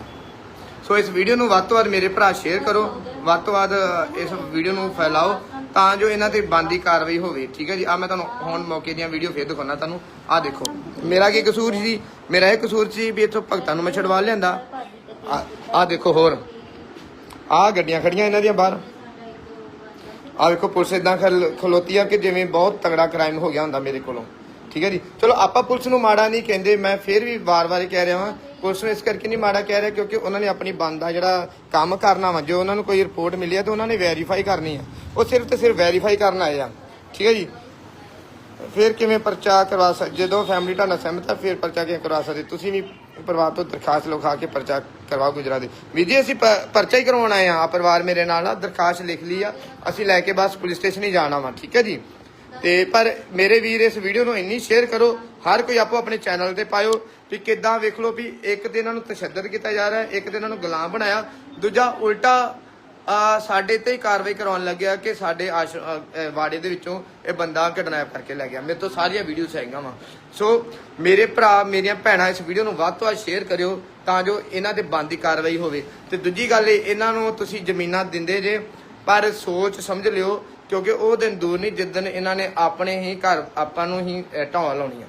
ਸੋ ਇਸ ਵੀਡੀਓ ਨੂੰ ਵੱਧ ਤੋਂ ਵੱਧ ਮੇਰੇ ਭਰਾ ਸ਼ੇਅਰ ਕਰੋ। ਵੱਧ ਤੋਂ ਵੱਧ ਇਸ ਵੀਡੀਓ ਨੂੰ ਫੈਲਾਓ। ਤਾਂ ਜੋ ਇਹਨਾਂ ਤੇ ਬੰਦੀ ਕਾਰਵਾਈ ਹੋਵੇ, ਠੀਕ ਹੈ ਜੀ? ਆ ਮੈਂ ਤੁਹਾਨੂੰ ਹੁਣ ਮੌਕੇ ਦੀਆਂ ਵੀਡੀਓ ਫੇਰ ਦਿਖਾਉਣਾ ਤੁਹਾਨੂੰ। ਆ ਦੇਖੋ। ਮੇਰਾ ਕੀ ਕਸੂਰ ਸੀ? ਮੇਰਾ ਇਹ ਕਸੂਰ ਸੀ ਵੀ ਇੱਥੋਂ ਭਗਤਾਂ ਨੂੰ ਮੈਂ ਛਡਵਾ ਲਿਆਂਦਾ। ਆ ਦੇਖੋ ਹੋਰ। ਆ ਗੱਡੀਆਂ ਖੜੀਆਂ ਇਹਨਾਂ ਦੀਆਂ ਬਾਹਰ। ਆ ਵੇਖੋ, ਪੁਲਿਸ ਇਦਾਂ ਖਲੋਤੀ ਆ ਕਿ ਜਿਵੇਂ ਬਹੁਤ ਤਗੜਾ ਕ੍ਰਾਈਮ ਹੋ ਗਿਆ ਹੁੰਦਾ ਮੇਰੇ ਕੋਲੋਂ। ਠੀਕ ਹੈ ਜੀ? ਚਲੋ, ਆਪਾਂ ਪੁਲਿਸ ਨੂੰ ਮਾੜਾ ਨਹੀਂ ਕਹਿੰਦੇ। ਮੈਂ ਫਿਰ ਵੀ ਵਾਰ-ਵਾਰ ਕਹਿ ਰਿਹਾ ਹਾਂ ਪੁਲਿਸ ਨੂੰ ਇਸ ਕਰਕੇ ਨਹੀਂ ਮਾੜਾ ਕਹਿ ਰਿਹਾ ਕਿਉਂਕਿ ਉਹਨਾਂ ਨੇ ਆਪਣੀ ਬੰਦਾ ਜਿਹੜਾ ਕੰਮ ਕਰਨਾ ਵਾ, ਜੋ ਉਹਨਾਂ ਨੂੰ ਕੋਈ ਰਿਪੋਰਟ ਮਿਲੀ ਆ ਤੇ ਉਹਨਾਂ ਨੇ ਵੈਰੀਫਾਈ ਕਰਨੀ ਆ। ਉਹ ਸਿਰਫ ਤੇ ਸਿਰਫ ਵੈਰੀਫਾਈ ਕਰਨ ਆਏ ਆ। ਠੀਕ ਹੈ ਜੀ? ਫਿਰ ਕਿਵੇਂ ਪਰਚਾ ਕਰਵਾ ਸਕ, ਜਦੋਂ ਫੈਮਿਲੀ ਤੁਹਾਡਾ ਸਹਿਮਤ ਆ, ਫਿਰ ਪਰਚਾ ਕਿਵੇਂ ਕਰਵਾ ਸਕਦੇ? ਤੁਸੀਂ ਵੀ ਪਰਿਵਾਰ ਤੋਂ ਦਰਖਾਸਤ ਲਿਖਾ ਕੇ ਪਰਚਾ ਕਰਵਾਓ ਗੁਜਰਾ ਦੇ। ਵੀ ਜੀ, ਅਸੀਂ ਪਰਚਾ ਹੀ ਕਰਵਾਉਣ ਆਏ ਆ ਪਰਿਵਾਰ ਮੇਰੇ ਨਾਲ ਆ, ਦਰਖਾਸਤ ਲਿਖ ਲਈ ਆ, ਅਸੀਂ ਲੈ ਕੇ ਬਸ ਪੁਲਿਸ ਸਟੇਸ਼ਨ ਹੀ ਜਾਣਾ ਵਾ। ਠੀਕ ਹੈ ਜੀ? ਤੇ ਪਰ ਮੇਰੇ ਵੀਰ, ਇਸ ਵੀਡੀਓ ਨੂੰ ਇੰਨੀ ਸ਼ੇਅਰ ਕਰੋ, ਹਰ ਕੋਈ ਆਪੋ ਆਪਣੇ ਚੈਨਲ ਤੇ ਪਾਇਓ ਵੀ ਕਿੱਦਾਂ ਵੇਖ ਲਓ ਵੀ ਇੱਕ ਤੇ ਇਹਨਾਂ ਨੂੰ ਤਸ਼ੱਦਦ ਕੀਤਾ ਜਾ ਰਿਹਾ, ਇੱਕ ਤੇ ਇਹਨਾਂ ਨੂੰ ਗੁਲਾਮ ਬਣਾਇਆ। ਦੂਜਾ ਉਲਟਾ ਸਾਡੇ ਤੇ ਹੀ ਕਾਰਵਾਈ ਕਰਾਉਣ ਲੱਗਿਆ ਕਿ ਸਾਡੇ ਆਸ਼- ਵਾੜੇ ਦੇ ਵਿੱਚੋਂ ਇਹ ਬੰਦਾ ਕਿਡਨੈਪ ਕਰਕੇ ਲੈ ਗਿਆ। ਮੇਰੇ ਤੋਂ ਸਾਰੀਆਂ ਵੀਡੀਓਜ਼ ਹੈਗੀਆਂ ਵਾ। ਸੋ ਮੇਰੇ ਭਰਾ, ਮੇਰੀਆਂ ਭੈਣਾਂ ਇਸ ਵੀਡੀਓ ਨੂੰ ਵੱਧ ਤੋਂ ਵੱਧ ਸ਼ੇਅਰ ਕਰਿਓ ਤਾਂ ਜੋ ਇਹਨਾਂ ਤੇ ਬੰਦੀ ਕਾਰਵਾਈ ਹੋਵੇ। ਤੇ ਦੂਜੀ ਗੱਲ ਇਹਨਾਂ ਨੂੰ ਤੁਸੀਂ ਜ਼ਮੀਨਾਂ ਦਿੰਦੇ ਜੇ, ਪਰ ਸੋਚ ਸਮਝ ਲਿਓ ਕਿਉਂਕਿ ਉਹ ਦਿਨ ਦੂਰ ਨਹੀਂ ਜਿੱਦਨ ਇਹਨਾਂ ਨੇ ਆਪਣੇ ਹੀ ਘਰ ਆਪਾਂ ਨੂੰ ਹੀ ਅ, ਢਾਹ ਲਾਉਣੀ ਆ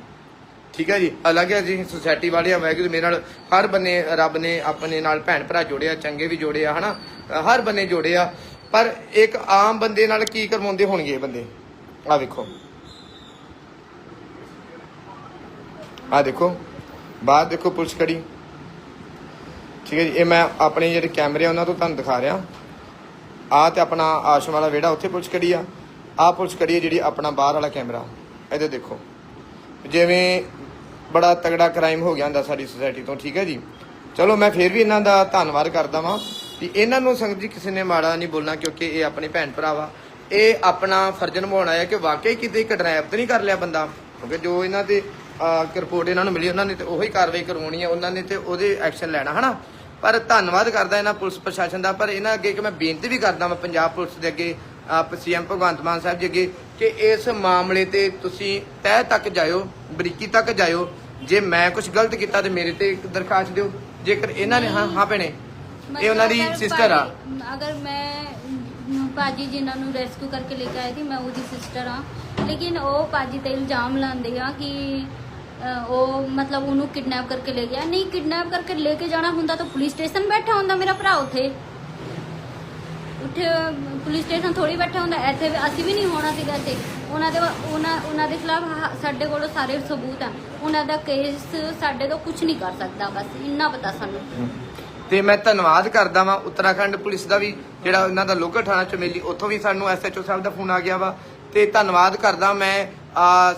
ਠੀਕ ਹੈ ਜੀ? ਅਲੱਗ ਹੈ ਜੀ ਸੁਸਾਇਟੀ ਵਾਲੇ ਆ ਮੇਰੇ ਨਾਲ ਹਰ ਬੰਨੇ ਰੱਬ ਨੇ ਆਪਣੇ ਨਾਲ ਭੈਣ ਭਰਾ ਜੋੜਿਆ ਚੰਗੇ ਵੀ ਜੋੜੇ ਆ ਹਨਾ? ਅ, ਹਰ ਬੰਨੇ ਜੋੜੇ ਆ ਪਰ ਇੱਕ ਆਮ ਬੰਦੇ ਨਾਲ ਕੀ ਕਰਵਾਉਂਦੇ ਹੋਣਗੇ ਇਹ ਬੰਦੇ? ਆ ਵੇਖੋ ਆ ਦੇਖੋ। ਬਾਹਰ ਦੇਖੋ ਪੁਲਿਸ ਖੜੀ। ਠੀਕ ਹੈ ਜੀ? ਇਹ ਮੈਂ ਆਪਣੇ ਜਿਹੜੇ ਕੈਮਰੇ ਆ ਉਹਨਾਂ ਤੋਂ ਤੁਹਾਨੂੰ ਦਿਖਾ ਰਿਹਾ। ਆ ਤੇ ਆਪਣਾ ਆਸ਼ਰਮ ਵਾਲਾ ਵਿਹੜਾ ਉੱਥੇ ਪੁਲਿਸ ਖੜੀ ਆ। ਆ ਪੁਲਿਸ ਖੜੀ ਹੈ ਜਿਹੜੀ ਆਪਣਾ ਬਾਹਰ ਵਾਲਾ ਕੈਮਰਾ। ਇਹਦੇ ਦੇਖੋ। ਜਿਵੇਂ ਬੜਾ ਤਗੜਾ ਕ੍ਰਾਈਮ ਹੋ ਗਿਆ ਹੁੰਦਾ ਸਾਡੀ ਸੁਸਾਇਟੀ ਤੋਂ, ਠੀਕ ਹੈ ਜੀ? ਚਲੋ, ਮੈਂ ਫੇਰ ਵੀ ਇਹਨਾਂ ਦਾ ਧੰਨਵਾਦ ਕਰਦਾ ਵਾਂ ਕਿ ਇਹਨਾਂ ਨੂੰ ਸੰਗਤ ਜੀ ਕਿਸੇ ਨੇ ਮਾੜਾ ਨਹੀਂ ਬੋਲਣਾ ਕਿਉਂਕਿ ਇਹ ਆਪਣੇ ਭੈਣ ਭਰਾ ਵਾ। ਇਹ ਆਪਣਾ ਫਰਜ਼ ਨਿਭਾਉਣਾ ਹੈ ਕਿ ਵਾਕਈ ਕਿਤੇ ਕਿਡਨੈਪ ਤਾਂ ਨਹੀਂ ਕਰ ਲਿਆ ਬੰਦਾ। ਕਿਉਂਕਿ ਜੋ ਇਹਨਾਂ ਤੇ ਰਿਪੋਰਟ ਇਹਨਾਂ ਨੂੰ ਮਿਲੀ, ਉਹਨਾਂ ਨੇ ਤੇ ਉਹੀ ਕਾਰਵਾਈ ਕਰਵਾਉਣੀ ਹੈ ਉਹਨਾਂ ਨੇ ਤੇ ਉਹਦੇ ਐਕਸ਼ਨ ਲੈਣਾ, ਹਨਾ? ਪਰ ਧੰਨਵਾਦ ਕਰਦਾ ਇਹਨਾਂ ਪੁਲਿਸ ਪ੍ਰਸ਼ਾਸਨ ਦਾ ਪਰ ਇਹਨਾਂ ਅੱਗੇ ਕਿ ਮੈਂ ਬੇਨਤੀ ਵੀ ਕਰਦਾ ਮੈਂ ਪੰਜਾਬ ਪੁਲਿਸ ਦੇ ਅੱਗੇ ਆਪ ਸੀਐਮ ਭਗਵੰਤ ਮਾਨ ਸਾਹਿਬ ਜੀ ਅੱਗੇ ਕਿ ਇਸ ਮਾਮਲੇ ਤੇ ਤੁਸੀਂ ਤਹਿ ਤੱਕ ਜਾਇਓ ਬਰੀਕੀ ਤੱਕ ਜਾਇਓ। ਜੇ ਮੈਂ ਕੁਝ ਗਲਤ ਕੀਤਾ ਤੇ ਮੇਰੇ ਤੇ ਇੱਕ ਦਰਖਾਸਤ ਦਿਓ। ਜੇਕਰ ਇਹਨਾਂ ਨੇ ਹਾਂ ਹਾਂ ਭੈਣੇ ਇਹ ਉਹਨਾਂ ਦੀ ਸਿਸਟਰ ਆ। ਅਗਰ ਮੈਂ ਪਾਜੀ ਜਿਨ੍ਹਾਂ ਨੂੰ ਰੈਸਕਿਊ ਕਰਕੇ ਲੈ ਕੇ ਆਈ ਸੀ ਮੈਂ ਉਹਦੀ ਸਿਸਟਰ ਆ ਲੇਕਿਨ ਉਹ ਪਾਜੀ ਤੇ ਇਲਜ਼ਾਮ ਲਾਉਂਦੇ ਆ ਕਿ ਉਹ ਮਤਲਬ ਉਹਨੂੰ ਕਿਡਨੈਪ ਕਰਕੇ ਲੈ ਗਿਆ। ਨਹੀਂ, ਕਿਡਨੈਪ ਕਰਕੇ ਲੈ ਕੇ ਜਾਣਾ ਹੁੰਦਾ ਤਾਂ ਪੁਲਿਸ ਸਟੇਸ਼ਨ ਬੈਠਾ ਹੁੰਦਾ ਮੇਰਾ ਭਰਾ ਉੱਥੇ। ਉੱਥੇ ਪੁਲਿਸ ਸਟੇਸ਼ਨ ਥੋੜੀ ਬੈਠਾ ਹੁੰਦਾ। ਇੱਥੇ ਅਸੀਂ ਵੀ ਨਹੀਂ ਹੋਣਾ ਸੀਗਾ ਇੱਥੇ। ਉਹਨਾਂ ਦੇ ਉਹਨਾਂ ਉਹਨਾਂ ਦੇ ਖਿਲਾਫ ਸਾਡੇ ਕੋਲ ਸਾਰੇ ਸਬੂਤ ਆ। ਉਹਨਾਂ ਦਾ ਕੇਸ ਸਾਡੇ ਤੋਂ ਕੁਝ ਨਹੀਂ ਕਰ ਸਕਦਾ ਬਸ। ਇੰਨਾ ਪਤਾ ਸਾਨੂੰ। ਤੇ ਮੈਂ ਧੰਨਵਾਦ ਕਰਦਾ ਵਾਂ ਉੱਤਰਾਖੰਡ ਪੁਲਿਸ ਦਾ ਵੀ, ਜਿਹੜਾ ਉਹਨਾਂ ਦਾ ਲੋਕਲ ਥਾਣਾ ਚਮੇਲੀ, ਉੱਥੋਂ ਵੀ ਸਾਨੂੰ ਐਸਐਚਓ ਸਾਹਿਬ ਦਾ ਫੋਨ ਆ ਗਿਆ ਵਾ। ਤੇ ਧੰਨਵਾਦ ਕਰਦਾ ਮੈਂ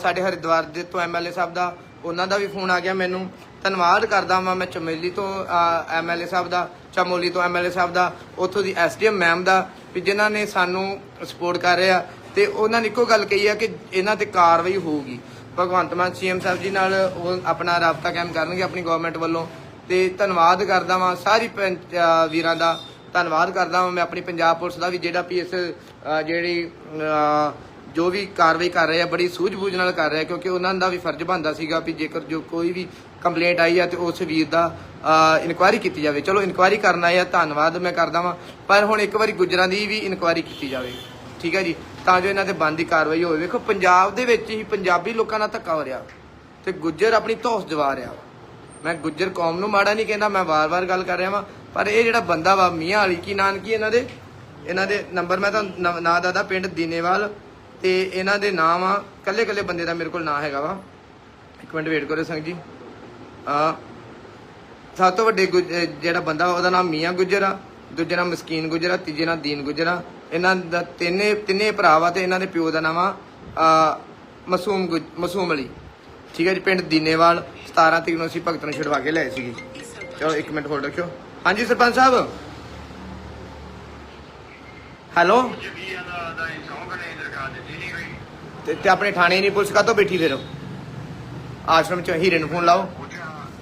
ਸਾਡੇ ਹਰਿਦੁਆਰ ਦੇ ਤੋਂ ਐਮਐਲਏ ਸਾਹਿਬ ਦਾ ਉਹਨਾਂ ਦਾ ਵੀ ਫੋਨ ਆ ਗਿਆ ਮੈਨੂੰ। ਧੰਨਵਾਦ ਕਰਦਾ ਵਾਂ ਮੈਂ ਚਮੇਲੀ ਤੋਂ ਐਮਐਲਏ ਸਾਹਿਬ ਦਾ, ਚਮੋਲੀ ਤੋਂ ਐਮਐਲਏ ਸਾਹਿਬ ਦਾ, ਉੱਥੋਂ ਦੀ ਐਸਡੀਐਮ ਮੈਮ ਦਾ, ਵੀ ਜਿਨ੍ਹਾਂ ਨੇ ਸਾਨੂੰ ਸਪੋਰਟ ਕਰ ਰਿਹਾ ਆ। ਤੇ ਉਹਨਾਂ ਨੇ ਇੱਕੋ ਗੱਲ ਕਹੀ ਆ ਕਿ ਇਹਨਾਂ ਤੇ ਕਾਰਵਾਈ ਹੋਊਗੀ। ਭਗਵੰਤ ਮਾਨ ਸੀਐਮ ਸਾਹਿਬ ਜੀ ਨਾਲ ਉਹ ਆਪਣਾ ਰਾਬਤਾ ਕਾਇਮ ਕਰਨਗੇ ਆਪਣੀ ਗਵਰਨਮੈਂਟ ਵੱਲੋਂ। ਤੇ ਧੰਨਵਾਦ ਕਰਦਾ ਵਾਂ ਸਾਰੀ ਪੰਚ- ਵੀਰਾਂ ਦਾ। ਧੰਨਵਾਦ ਕਰਦਾ ਵਾਂ ਮੈਂ ਆਪਣੀ ਪੰਜਾਬ ਪੁਲਿਸ ਦਾ ਵੀ, ਜਿਹੜਾ ਵੀ ਇਸ ਜਿਹੜੀ ਜੋ ਵੀ ਕਾਰਵਾਈ ਕਰ ਰਹੇ ਆ ਬੜੀ ਸੂਝ-ਬੂਝ ਨਾਲ ਕਰ ਰਹੇ ਆ ਕਿਉਂਕਿ ਉਹਨਾਂ ਦਾ ਵੀ ਫਰਜ਼ ਬਣਦਾ ਸੀਗਾ ਵੀ ਜੇਕਰ ਜੋ ਕੋਈ ਵੀ ਕੰਪਲੇਂਟ ਆਈ ਆ ਤੇ ਉਸ ਵੀਰ ਦਾ ਇਨਕੁਆਇਰੀ ਕੀਤੀ ਜਾਵੇ। ਚਲੋ ਇਨਕੁਆਇਰੀ ਕਰਨਾ ਆਏ ਆ, ਧੰਨਵਾਦ ਮੈਂ ਕਰਦਾ ਵਾਂ, ਪਰ ਹੁਣ ਇੱਕ ਵਾਰੀ ਗੁੱਜਰਾਂ ਦੀ ਵੀ ਇਨਕੁਆਇਰੀ ਕੀਤੀ ਜਾਵੇ। ਠੀਕ ਹੈ ਜੀ? ਤਾਂ ਜੋ ਇਹਨਾਂ ਤੇ ਬੰਦੀ ਕਾਰਵਾਈ ਹੋਵੇ। ਵੇਖੋ, ਪੰਜਾਬ ਦੇ ਵਿੱਚ ਹੀ ਪੰਜਾਬੀ ਲੋਕਾਂ ਨਾਲ ਧੱਕਾ ਹੋ ਰਿਹਾ ਤੇ ਗੁੱਜਰ ਆਪਣੀ ਧੌਸ ਜਵਾ ਰਿਹਾ। ਮੈਂ ਗੁੱਜਰ ਕੌਮ ਨੂੰ ਮਾੜਾ ਨਹੀਂ ਕਹਿੰਦਾ, ਮੈਂ ਵਾਰ-ਵਾਰ ਗੱਲ ਕਰ ਰਿਹਾ ਵਾਂ, ਪਰ ਇਹ ਜਿਹੜਾ ਬੰਦਾ ਵਾ, ਮੀਆਂ ਵਾਲੀ, ਕੀ ਨਾਨਕੀ ਇਹਨਾਂ ਦੇ? ਇਹਨਾਂ ਦੇ ਨੰਬਰ ਮੈਂ ਤੁਹਾਨੂੰ ਨਾਂ ਦਾਦਾ ਪਿੰਡ ਦੀਨੇਵਾਲ ਤੇ ਇਹਨਾਂ ਦੇ ਨਾਮ ਆ ਕੱਲੇ ਕੱਲੇ ਬੰਦੇ ਦਾ ਮੇਰੇ ਕੋਲ ਨਾਂ ਹੈਗਾ ਵਾ। ਇੱਕ ਮਿੰਟ ਵੇਟ ਕਰੋ ਸੰਗ ਜੀ। ਆ ਸਭ ਤੋਂ ਵੱਡੇ ਗੁੱਜ- ਜਿਹੜਾ ਬੰਦਾ, ਉਹਦਾ ਨਾਮ ਮੀਆਂ ਗੁੱਜਰ ਆ, ਦੂਜੇ ਨਾਮ ਮਸਕੀਨ ਗੁੱਜਰ ਆ, ਤੀਜੇ ਨਾਮ ਦੀਨ ਗੁੱਜਰ ਆ। ਇਹਨਾਂ ਦਾ ਤਿੰਨੇ ਤਿੰਨੇ ਭਰਾ ਵਾ ਤੇ ਇਹਨਾਂ ਦੇ ਪਿਓ ਦਾ ਨਾਮ ਆ ਮਸੂਮ ਮਾਸੂਮ ਮਾਸੂਮ ਅਲੀ। ਠੀਕ ਹੈ ਜੀ, ਪਿੰਡ ਦੀਨੇਵਾਲ 17 ਤਰੀਕ ਨੂੰ ਅਸੀਂ ਭਗਤ ਨੂੰ ਛਡਵਾ ਕੇ ਲਏ ਸੀਗੇ। ਚਲੋ ਇੱਕ ਮਿੰਟ ਹੋਲਡ ਰੱਖਿਓ। ਹਾਂਜੀ, ਸਰਪੰਚ ਸਾਹਿਬ। ਹੈਲੋ? ਜੀ ਦਾ ਦਾ ਇਨਸਾਨ ਕਨੇ ਦਰਖਾਸਤ ਦਿੱਤੀ ਨਹੀਂ ਹੋਈ ਤੇ ਤੇ ਆਪਣੇ ਥਾਣੇ ਨਹੀਂ ਪੁਲਿਸ ਕਾਹਤੋਂ ਬੈਠੀ ਫਿਰ? ਆਸ਼ਰਮ ਚ ਹੀਰੇ ਨੂੰ ਫੋਨ ਲਾਓ।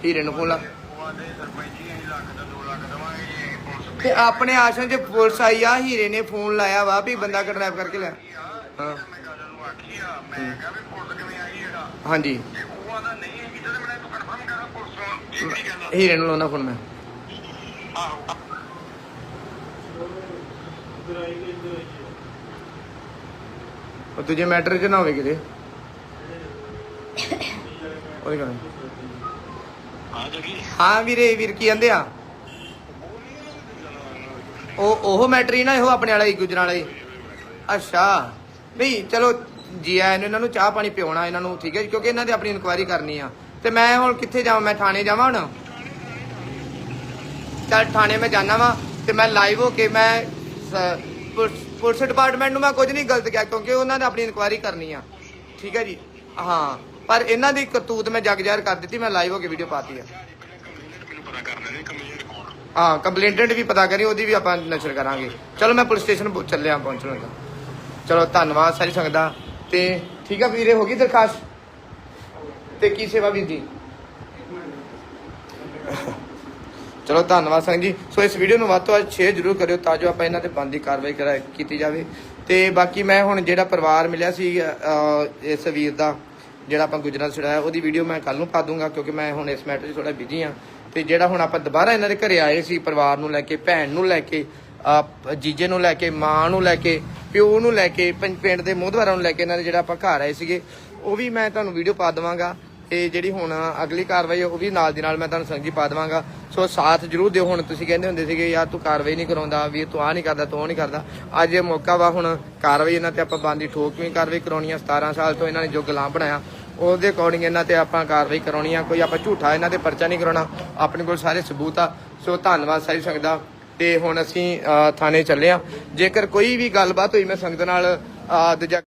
ਹੀਰੇ ਨੂੰ ਫੋਨ ਲਾ। ਉਹ ਆਦੇ ਸਰਪੰਚ ਜੀ ਅਸੀਂ ਲੱਖ ਦਾ 2 ਲੱਖ ਦਵਾਂਗੇ ਜੀ ਪੁਲਿਸ ਤੇ ਆਪਣੇ ਆਸ਼ਰਮ ਚ ਪੁਲਿਸ ਆਈ ਆ ਹੀਰੇ ਨੇ ਫੋਨ ਲਾਇਆ ਵਾ ਵੀ ਬੰਦਾ ਕਿਡਨੈਪ ਕਰਕੇ ਲਿਆ ਹਾਂ। ਮੈਂ ਗੱਲ ਨੂੰ ਆਖੀ ਆ ਮੈਂ ਕਿਹਾ ਵੀ ਪੁਲਿਸ ਕਿਵੇਂ ਆਈ ਜਿਹੜਾ ਹਾਂਜੀ। ਤੇ ਉਹ ਆਦਾ ਨਹੀਂ ਹੈ ਕਿਤੇ ਮੈਨੂੰ ਤੂੰ ਕਨਫਰਮ ਕਰਾ ਪੁਲਿਸ ਨੂੰ। ਇਹ ਕਿਹੜੀ ਗੱਲ ਆ? ਹੀਰੇ ਨੂੰ ਲਾਉਣਾ ਫੋਨ ਮੈਂ। ਆਹੋ। ਉਹ ਦੂਜੇ ਮੈਟਰ 'ਚ ਨਾ ਹੋਵੇ ਕਿਤੇ। ਉਹੀ ਗੱਲ ਹਾਂ ਵੀਰੇ ਵੀਰ ਕੀ ਕਹਿੰਦੇ ਆ? ਉਹ ਉਹ ਮੈਟਰ ਹੀ ਨਾ ਇਹੋ ਆਪਣੇ ਵਾਲਾ ਹੀ ਗੁਜਰਾਂ ਵਾਲਾ ਹੀ। ਅੱਛਾ। ਨਹੀਂ ਚਲੋ ਜੀ ਆਇਆਂ ਨੂੰ ਇਹਨਾਂ ਨੂੰ ਚਾਹ ਪਾਣੀ ਪਿਉਣਾ ਇਹਨਾਂ ਨੂੰ ਠੀਕ ਹੈ ਜੀ, ਕਿਉਂਕਿ ਇਹਨਾਂ ਦੀ ਆਪਣੀ ਇਨਕੁਆਇਰੀ ਕਰਨੀ ਆ। ਤੇ ਮੈਂ ਹੁਣ ਕਿੱਥੇ ਜਾਵਾਂ? ਮੈਂ ਥਾਣੇ ਜਾਵਾਂ ਹੁਣ? ਚੱਲ ਥਾਣੇ ਮੈਂ ਜਾਣਾ ਵਾਂ ਤੇ ਮੈਂ ਲਾਈਵ ਹੋ ਕੇ ਮੈਂ ਪੁਲਿਸ- ਡਿਪਾਰਟਮੈਂਟ ਨੂੰ ਮੈਂ ਕੁਝ ਨਹੀਂ ਗਲਤ ਕਿਹਾ, ਕਿਉਂਕਿ ਉਹਨਾਂ ਨੇ ਆਪਣੀ ਇਨਕੁਆਇਰੀ ਕਰਨੀ ਆ। ਠੀਕ ਹੈ ਜੀ? ਹਾਂ, ਪਰ ਇਹਨਾਂ ਦੀ ਕਰਤੂਤ ਮੈਂ ਜਗ ਜ਼ਾਹਿਰ ਕਰ ਦਿੱਤੀ, ਮੈਂ ਲਾਈਵ ਹੋ ਕੇ ਵੀਡੀਓ ਪਾਤੀ ਆ। ਹਾਂ ਕੰਪਲੇਂਟੈਂਟ ਵੀ ਪਤਾ ਕਰੀ, ਉਹਦੀ ਵੀ ਆਪਾਂ ਨਸ਼ਰ ਕਰਾਂਗੇ। ਚਲੋ, ਮੈਂ ਪੁਲਿਸ ਸਟੇਸ਼ਨ ਚੱਲਿਆ ਪਹੁੰਚਣ ਦਾ ਚਲੋ, ਧੰਨਵਾਦ ਸਾਰੀ ਸੰਗਤ। ਦਾ ਤੇ ਠੀਕ ਆ ਵੀਰੇ, ਹੋ ਗਈ ਦਰਖਾਸਤ? ਤੇ ਕੀ ਸੇਵਾ ਵੀਰ ਜੀ? ਚਲੋ ਧੰਨਵਾਦ ਸੰਗ ਜੀ। ਸੋ ਇਸ ਵੀਡੀਓ ਨੂੰ ਵੱਧ ਤੋਂ ਵੱਧ ਸ਼ੇਅਰ ਜ਼ਰੂਰ ਕਰਿਓ ਤਾਂ ਜੋ ਆਪਾਂ ਇਹਨਾਂ ਤੇ ਬੰਦੀ ਕਾਰਵਾਈ ਕਰਾ ਕੀਤੀ ਜਾਵੇ। ਤੇ ਬਾਕੀ ਮੈਂ ਹੁਣ ਜਿਹੜਾ ਪਰਿਵਾਰ ਮਿਲਿਆ ਸੀ ਇਸ ਵੀਰ ਦਾ, ਜਿਹੜਾ ਆਪਾਂ ਗੁਜਰਾਤ ਛੜਾਇਆ ਉਹਦੀ ਵੀਡੀਓ ਮੈਂ ਕੱਲ ਨੂੰ ਪਾ ਦੂੰਗਾ ਕਿਉਂਕਿ ਮੈਂ ਹੁਣ ਇਸ ਮੈਟਰ 'ਚ ਥੋੜਾ ਬਿਜ਼ੀ ਆ ਤੇ ਜਿਹੜਾ ਹੁਣ ਆਪਾਂ ਦੁਬਾਰਾ ਇਹਨਾਂ ਦੇ ਘਰੇ ਆਏ ਸੀ, ਪਰਿਵਾਰ ਨੂੰ ਲੈ ਕੇ, ਭੈਣ ਨੂੰ ਲੈ ਕੇ ਜੀਜੇ ਨੂੰ ਲੈ ਕੇ, ਮਾਂ ਨੂੰ ਲੈ ਕੇ, ਪਿਓ ਨੂੰ ਲੈ ਕੇ, ਪਿੰ- ਪਿੰਡ ਦੇ ਮੋਹਦਵਾਰਾਂ ਨੂੰ ਲੈ ਕੇ ਇਹਨਾਂ ਦੇ ਜਿਹੜਾ ਆਪਾਂ ਘਰ ਆਏ ਸੀਗੇ, ਉਹ ਵੀ ਮੈਂ ਤੁਹਾਨੂੰ ਵੀਡੀਓ ਪਾ ਦੇਵਾਂਗਾ। ਤੇ ਜਿਹੜੀ ਹੁਣ ਅਗਲੀ ਕਾਰਵਾਈ ਹੈ ਉਹ ਵੀ ਨਾਲ ਦੀ ਨਾਲ ਮੈਂ ਤੁਹਾਨੂੰ ਸੰਗੀ ਪਾ ਦੇਵਾਂਗਾ। ਸੋ ਸਾਥ ਜਰੂਰ ਦਿਓ, ਹੁਣ ਤੁਸੀਂ ਕਹਿੰਦੇ ਹੁੰਦੇ ਸੀਗੇ, ਯਾਰ ਤੂੰ ਕਾਰਵਾਈ ਨਹੀਂ ਕਰਾਉਂਦਾ, ਵੀ ਤੂੰ ਆ ਨਹੀਂ ਕਰਦਾ, ਤੂੰ ਉਹ ਨਹੀਂ ਕਰਦਾ। ਅੱਜ ਇਹ ਮੌਕਾ ਵਾ ਹੁਣ ਕਾਰਵਾਈ ਇਹਨਾਂ ਤੇ ਆਪਾਂ ਬੰਦੀ ਠੋਕਵੀਂ ਕਾਰਵਾਈ ਕਰਾਉਣੀ ਆ 17 ਸਾਲ ਤੋਂ ਇਹਨਾਂ ਨੇ ਜੋ ਗੁਲਾਮ ਬਣਾਇਆ, ਉਹਦੇ ਅਕੋਰਡਿੰਗ ਇਹਨਾਂ ਤੇ ਆਪਾਂ ਕਾਰਵਾਈ ਕਰਾਉਣੀ ਆ, ਕੋਈ ਆਪਾਂ ਝੂਠਾ ਇਹਨਾਂ ਤੇ ਪਰਚਾ ਨਹੀਂ ਕਰਾਉਣਾ, ਆਪਣੇ ਕੋਲ ਸਾਰੇ ਸਬੂਤ ਆ। ਸੋ ਧੰਨਵਾਦ ਸਾਰੀ ਸੰਗਤ ਦਾ। ਤੇ ਹੁਣ ਅਸੀਂ ਥਾਣੇ ਚੱਲੇ ਆ। ਜੇਕਰ ਕੋਈ ਵੀ ਗੱਲਬਾਤ ਹੋਈ, ਮੈਂ ਸੰਗਤ ਨਾਲ ਦੂਜਾ